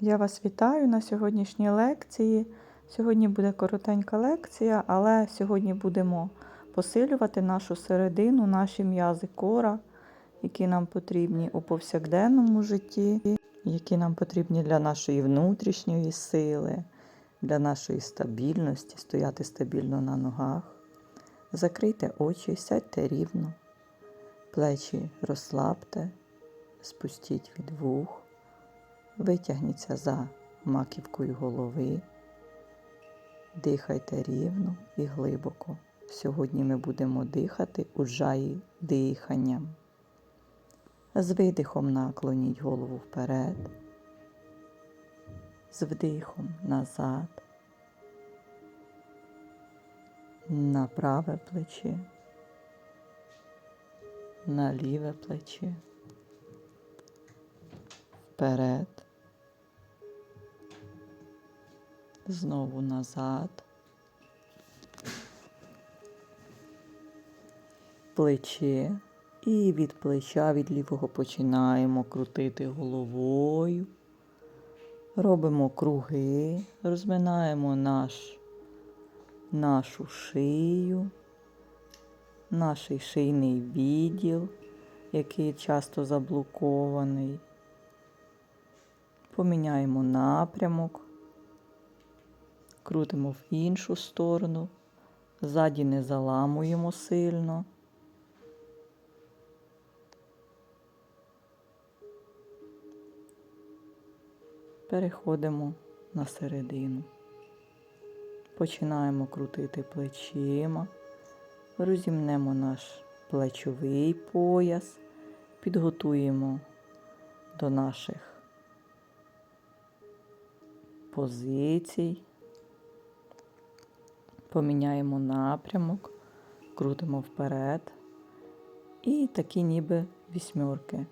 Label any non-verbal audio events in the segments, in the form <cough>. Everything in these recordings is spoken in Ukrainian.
Я вас вітаю на сьогоднішній лекції. Сьогодні буде коротенька лекція, але сьогодні будемо посилювати нашу середину, наші м'язи кора, які нам потрібні у повсякденному житті, які нам потрібні для нашої внутрішньої сили, для нашої стабільності, стояти стабільно на ногах. Закрийте очі, сядьте рівно, плечі розслабте, спустіть від вух. Витягніться за маківкою голови, дихайте рівно і глибоко. Сьогодні ми будемо дихати уджаї диханням. З видихом наклоніть голову вперед, з вдихом назад, на праве плече, на ліве плече, вперед. Знову назад. Плече. І від плеча від лівого починаємо крутити головою. Робимо круги, розминаємо наш, нашу шию, наш шийний відділ, який часто заблокований. Поміняємо напрямок крутимо в іншу сторону, ззаді не заламуємо сильно. Переходимо на середину. Починаємо крутити плечима, розімнемо наш плечовий пояс, підготуємо до наших позицій. Поміняємо напрямок, крутимо вперед. І такі ніби вісьмерки.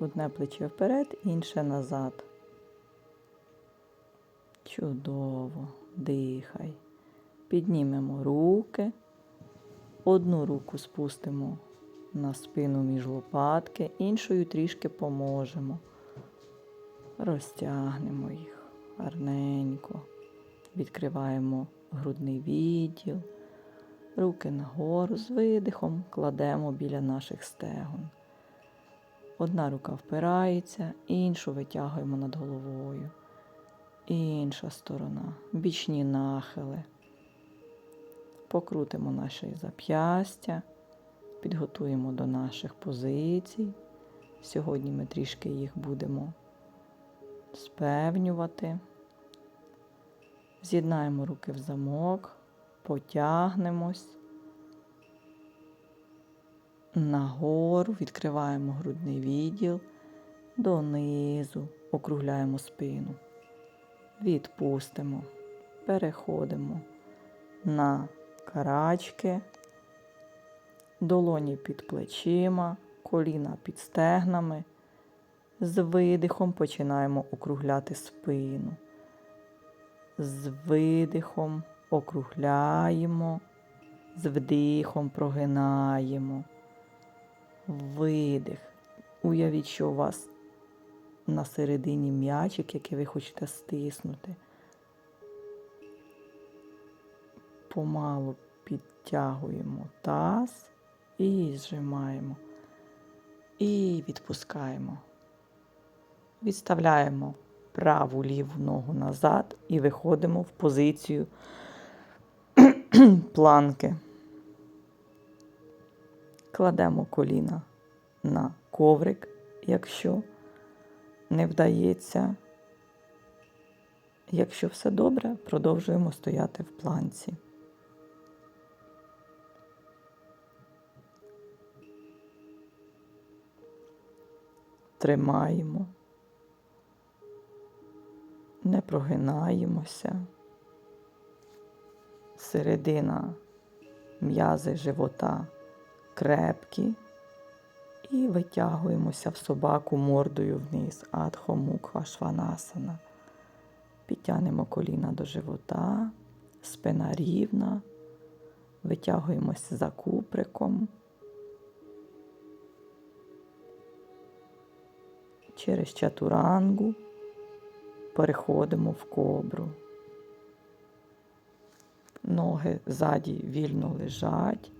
Одне плече вперед, інше назад. Чудово, дихай. Піднімемо руки. Одну руку спустимо на спину між лопатки, іншою трішки поможемо. Розтягнемо їх гарненько. Відкриваємо грудний відділ, руки нагору з видихом кладемо біля наших стегон. Одна рука впирається, іншу витягуємо над головою. Інша сторона, бічні нахили. Покрутимо наші зап'ястя, підготуємо до наших позицій. Сьогодні ми трішки їх будемо спевнювати. З'єднаємо руки в замок, потягнемось. Нагору, відкриваємо грудний відділ, донизу, округляємо спину, відпустимо, переходимо на карачки, долоні під плечима, коліна під стегнами. З видихом починаємо округляти спину з видихом округляємо, з вдихом прогинаємо. Видих. Уявіть, що у вас на середині м'ячик, який ви хочете стиснути. Помалу підтягуємо таз і зжимаємо. І відпускаємо. Відставляємо праву ліву ногу назад і виходимо в позицію <clears throat> планки. Кладемо коліна на коврик, якщо не вдається. Якщо все добре, продовжуємо стояти в планці. Тримаємо прогинаємося. Середина м'язи живота крепкі і витягуємося в собаку мордою вниз, адхомукха шванасана. Підтягнемо коліна до живота, спина рівна, витягуємося за куприком. Через чатурангу переходимо в кобру. Ноги ззаді вільно лежать.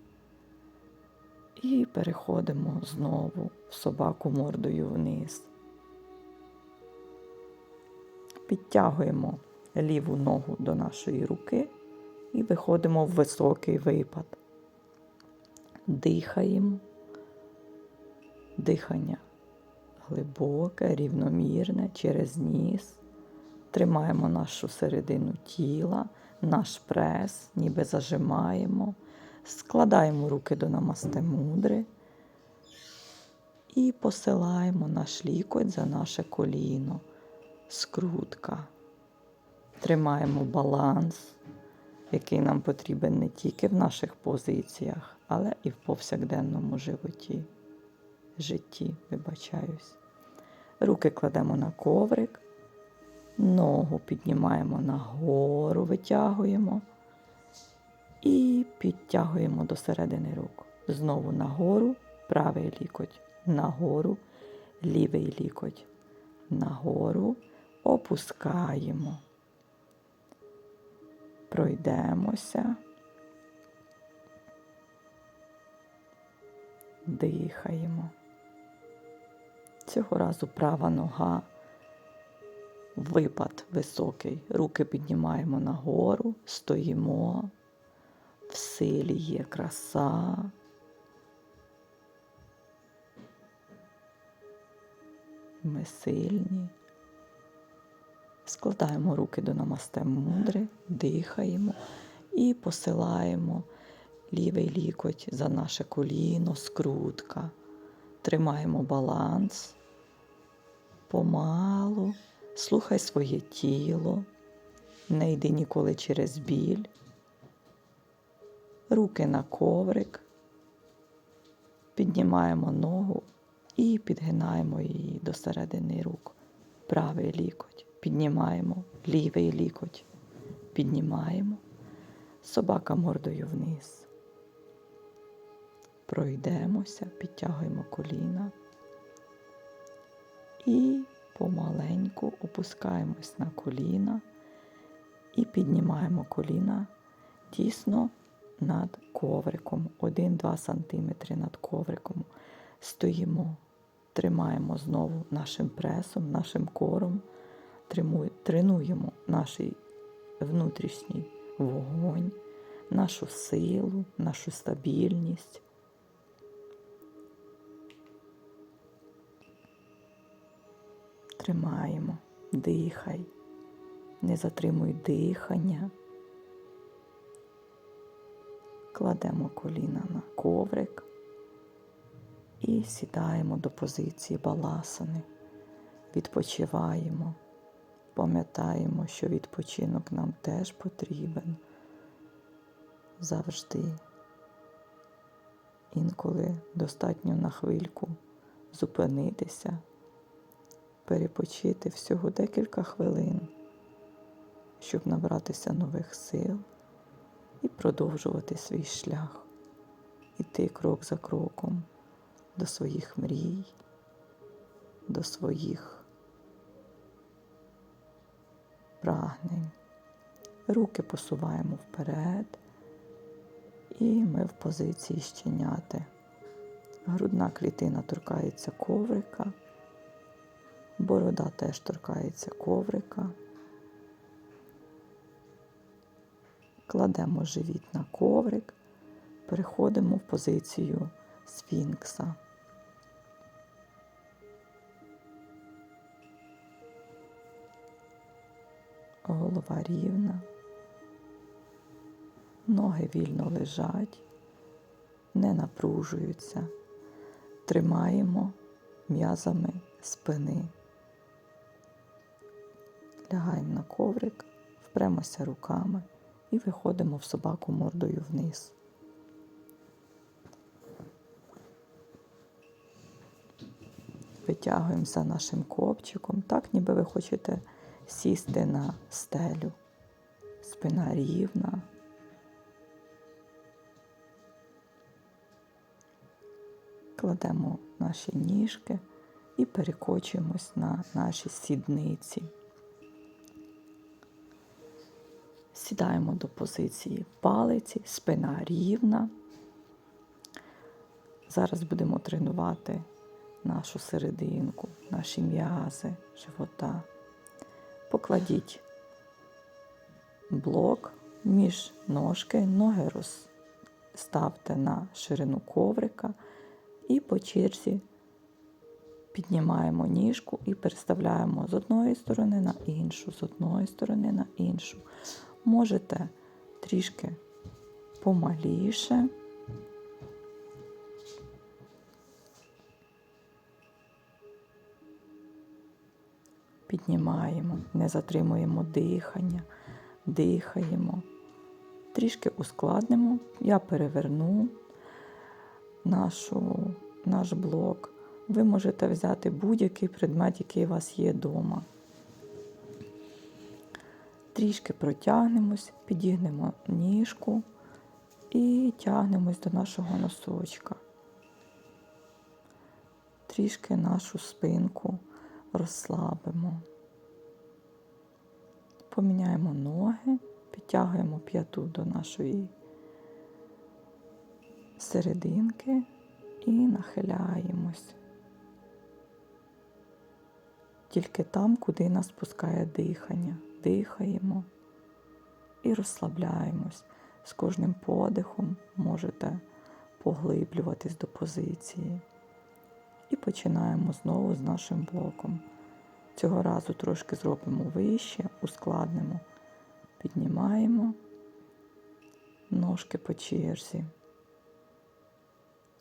І переходимо знову в собаку мордою вниз. Підтягуємо ліву ногу до нашої руки і виходимо в високий випад. Дихаємо. Дихання глибоке, рівномірне через ніс. Тримаємо нашу середину тіла, наш прес, ніби зажимаємо. Складаємо руки до намасте мудри і посилаємо наш лікоть за наше коліно, скрутка. Тримаємо баланс, який нам потрібен не тільки в наших позиціях, але і в повсякденному животі. Житті, вибачаюсь. Руки кладемо на коврик, ногу піднімаємо нагору, витягуємо. І підтягуємо до середини рук. Знову нагору, правий лікоть, нагору, лівий лікоть, нагору, опускаємо. Пройдемося. Дихаємо. Цього разу права нога, випад високий. Руки піднімаємо нагору, стоїмо. В силі є краса. Ми сильні. Складаємо руки до намасте мудри, дихаємо і посилаємо лівий лікоть за наше коліно, скрутка. Тримаємо баланс помалу, слухай своє тіло, не йди ніколи через біль руки на коврик, піднімаємо ногу і підгинаємо її до середини рук. Правий лікоть. Піднімаємо лівий лікоть. Піднімаємо. Собака мордою вниз. Пройдемося, підтягуємо коліна і помаленьку опускаємось на коліна і піднімаємо коліна тісно над ковриком, 1-2 см над ковриком. Стоїмо, тримаємо знову нашим пресом, нашим кором, тренуємо наш внутрішній вогонь, нашу силу, нашу стабільність. Тримаємо, дихай, не затримуй дихання. Кладемо коліна на коврик і сідаємо до позиції баласани, відпочиваємо, пам'ятаємо, що відпочинок нам теж потрібен. Завжди. Інколи достатньо на хвильку зупинитися, перепочити всього декілька хвилин, щоб набратися нових сил і продовжувати свій шлях, іти крок за кроком до своїх мрій, до своїх прагнень. Руки посуваємо вперед, і ми в позиції щеняти. Грудна клітина торкається коврика, борода теж торкається коврика. кладемо живіт на коврик, переходимо в позицію сфінкса. Голова рівна, ноги вільно лежать, не напружуються, тримаємо м'язами спини. Лягаємо на коврик, впремося руками і виходимо в собаку мордою вниз. Витягуємося нашим копчиком, так ніби ви хочете сісти на стелю. Спина рівна. Кладемо наші ніжки і перекочуємось на наші сідниці. Сідаємо до позиції палиці, спина рівна. Зараз будемо тренувати нашу серединку, наші м'язи, живота. Покладіть блок між ножки, ноги розставте на ширину коврика і по черзі піднімаємо ніжку і переставляємо з одної сторони на іншу, з одної сторони на іншу. Можете трішки помаліше. Піднімаємо, не затримуємо дихання, дихаємо, трішки ускладнимо. Я переверну нашу, наш блок. Ви можете взяти будь-який предмет, який у вас є вдома. Трішки протягнемось, підігнемо ніжку і тягнемось до нашого носочка. Трішки нашу спинку розслабимо. Поміняємо ноги, підтягуємо п'яту до нашої серединки і нахиляємось. Тільки там, куди нас пускає дихання. Дихаємо і розслабляємось. З кожним подихом можете поглиблюватись до позиції. І починаємо знову з нашим блоком. Цього разу трошки зробимо вище, ускладнимо, піднімаємо ножки по черзі.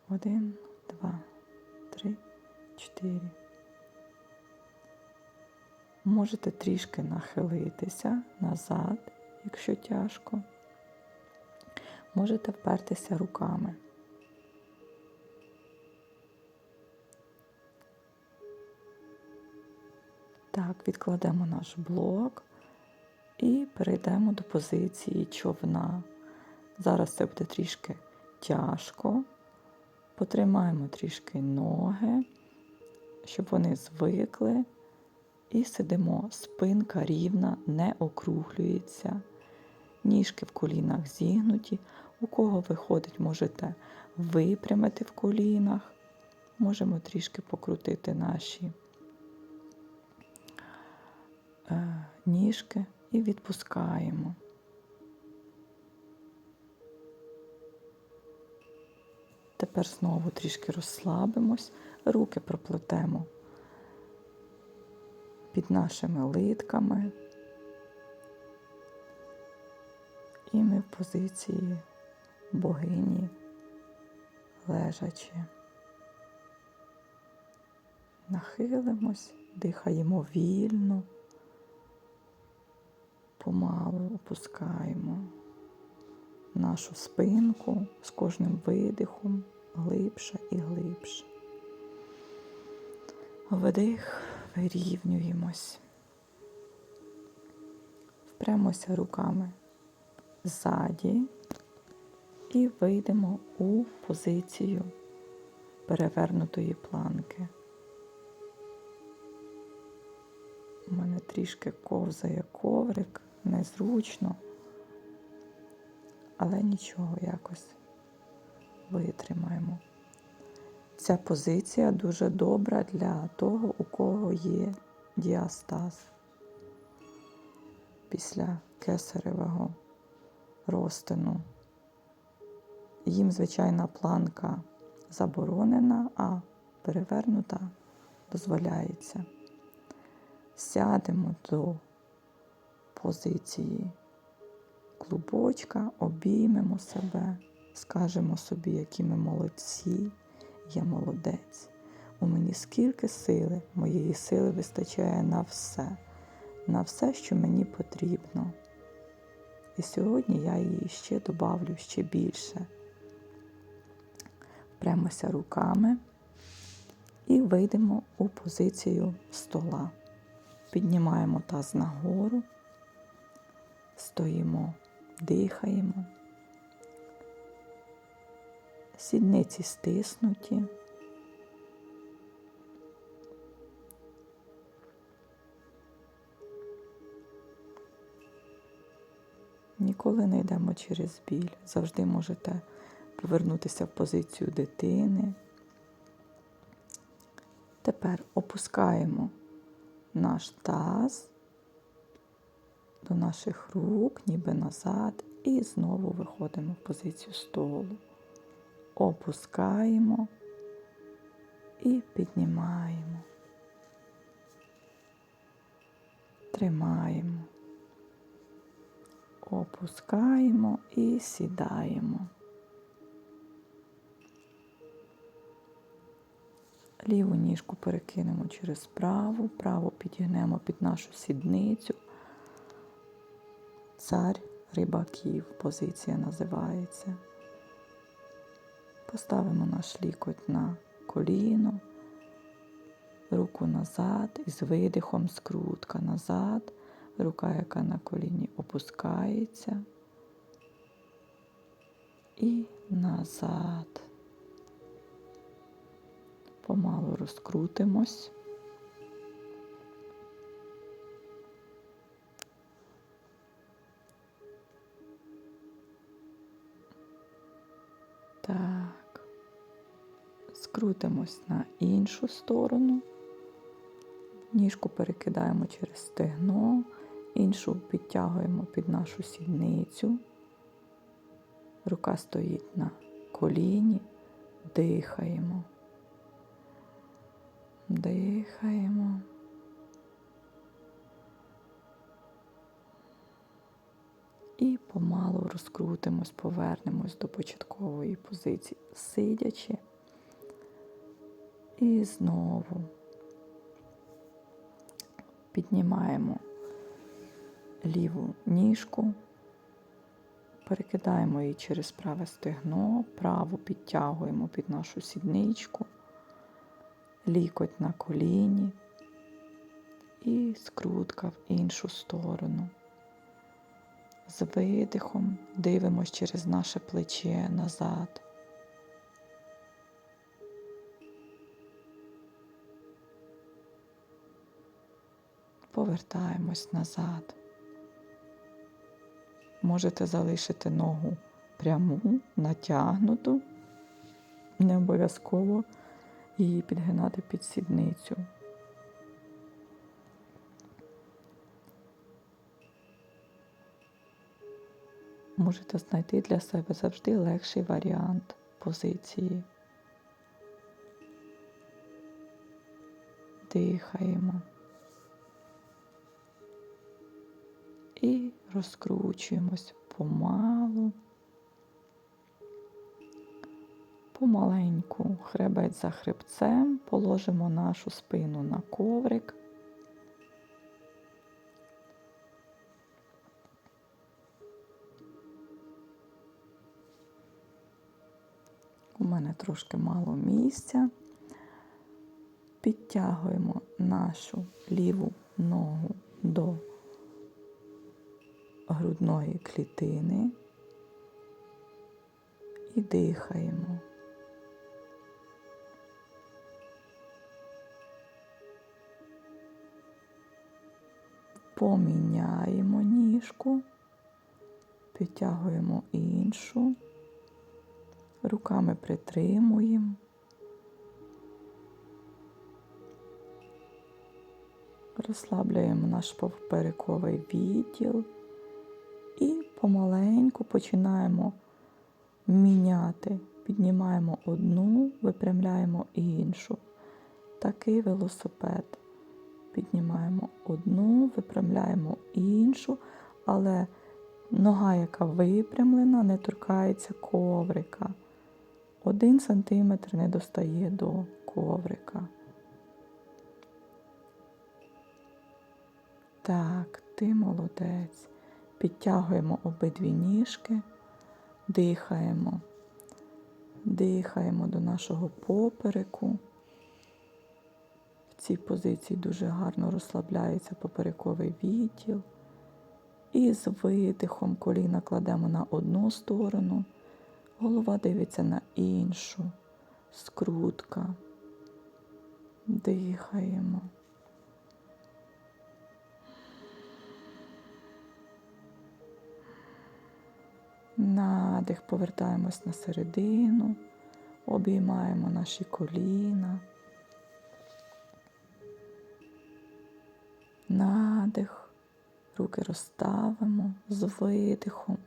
Один, два, три, чотири. Можете трішки нахилитися назад, якщо тяжко. Можете впертися руками. Так, відкладемо наш блок і перейдемо до позиції човна. Зараз це буде трішки тяжко. Потримаємо трішки ноги, щоб вони звикли. І сидимо, спинка рівна, не округлюється, ніжки в колінах зігнуті. У кого виходить, можете випрямити в колінах, можемо трішки покрутити наші е, ніжки і відпускаємо. Тепер знову трішки розслабимось, руки проплетемо під нашими литками. І ми в позиції богині лежачи. Нахилимось, дихаємо вільно, помалу опускаємо нашу спинку з кожним видихом глибше і глибше. Вдих вирівнюємось, впремося руками ззаді і вийдемо у позицію перевернутої планки. У мене трішки ковзає коврик, незручно, але нічого якось витримаємо. Ця позиція дуже добра для того, у кого є діастаз після кесаревого розтину. Їм звичайна планка заборонена, а перевернута дозволяється. Сядемо до позиції клубочка, обіймемо себе, скажемо собі, які ми молодці я молодець. У мені скільки сили, моєї сили вистачає на все, на все, що мені потрібно. І сьогодні я її ще добавлю ще більше. Впремося руками і вийдемо у позицію стола. Піднімаємо таз нагору, стоїмо, дихаємо. Сідниці стиснуті. Ніколи не йдемо через біль. Завжди можете повернутися в позицію дитини. Тепер опускаємо наш таз до наших рук, ніби назад, і знову виходимо в позицію столу. Опускаємо і піднімаємо. Тримаємо. Опускаємо і сідаємо. Ліву ніжку перекинемо через праву, праву підігнемо під нашу сідницю. Цар рибаків позиція називається. Поставимо наш лікоть на коліно, руку назад і з видихом скрутка назад, рука, яка на коліні опускається і назад. Помалу розкрутимось. Скрутимось на іншу сторону. Ніжку перекидаємо через стегно, іншу підтягуємо під нашу сідницю. Рука стоїть на коліні, дихаємо. Дихаємо. І помалу розкрутимось, повернемось до початкової позиції, сидячи. І знову піднімаємо ліву ніжку, перекидаємо її через праве стегно, праву підтягуємо під нашу сідничку, лікоть на коліні і скрутка в іншу сторону. З видихом дивимось через наше плече назад. Повертаємось назад. Можете залишити ногу пряму, натягнуту, не обов'язково її підгинати під сідницю. Можете знайти для себе завжди легший варіант позиції. Дихаємо. І розкручуємось помалу, помаленьку хребець за хребцем, положимо нашу спину на коврик. У мене трошки мало місця. Підтягуємо нашу ліву ногу до грудної клітини і дихаємо. Поміняємо ніжку, підтягуємо іншу, руками притримуємо. Розслабляємо наш поперековий відділ і помаленьку починаємо міняти. Піднімаємо одну, випрямляємо іншу. Такий велосипед. Піднімаємо одну, випрямляємо іншу, але нога, яка випрямлена, не торкається коврика. Один сантиметр не достає до коврика. Так, ти молодець. Підтягуємо обидві ніжки, дихаємо, дихаємо до нашого попереку. В цій позиції дуже гарно розслабляється поперековий відділ. І з видихом коліна кладемо на одну сторону, голова дивиться на іншу, скрутка. Дихаємо. Надих, повертаємось на середину, обіймаємо наші коліна. Надих, руки розставимо з видихом,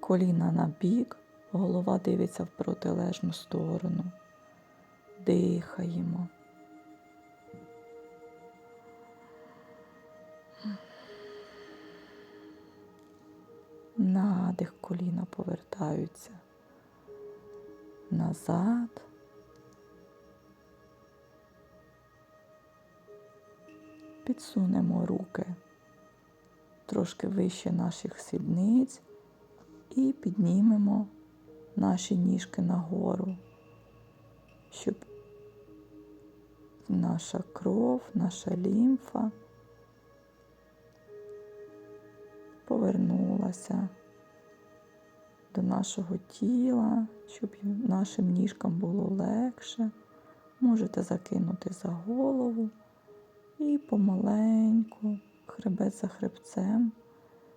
коліна на бік, голова дивиться в протилежну сторону. Дихаємо. Надих коліна повертаються назад. Підсунемо руки трошки вище наших сідниць і піднімемо наші ніжки нагору, щоб наша кров, наша лімфа повернулася до нашого тіла, щоб нашим ніжкам було легше. Можете закинути за голову і помаленьку, хребет за хребцем,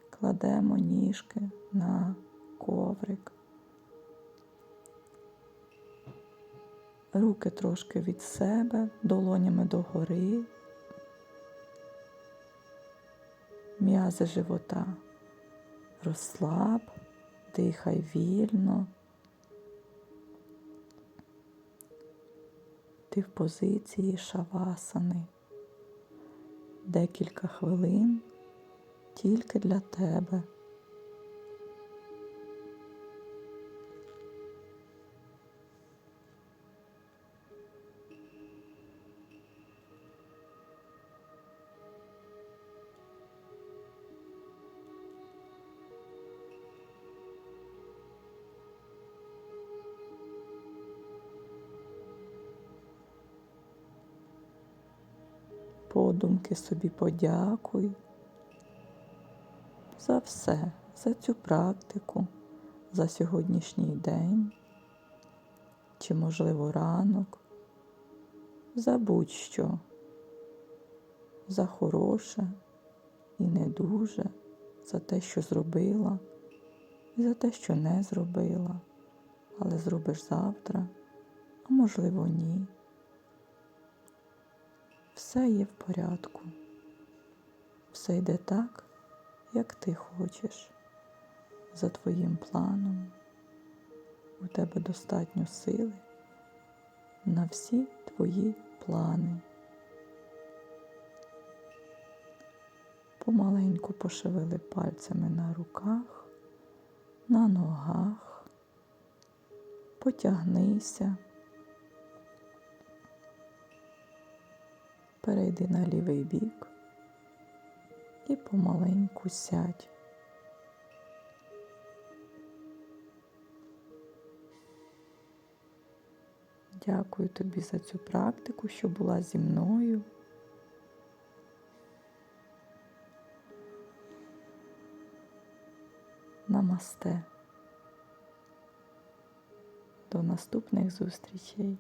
кладемо ніжки на коврик. Руки трошки від себе, долонями догори, м'язи живота розслаб, дихай вільно. Ти в позиції шавасани. Декілька хвилин тільки для тебе. Собі подякуй за все, за цю практику, за сьогоднішній день, чи, можливо, ранок, за будь-що, за хороше і не дуже, за те, що зробила, і за те, що не зробила, але зробиш завтра, а можливо, ні все є в порядку. Все йде так, як ти хочеш. За твоїм планом. У тебе достатньо сили на всі твої плани. Помаленьку пошевели пальцями на руках, на ногах, потягнися. Перейди на лівий бік і помаленьку сядь. Дякую тобі за цю практику, що була зі мною. Намасте. До наступних зустрічей.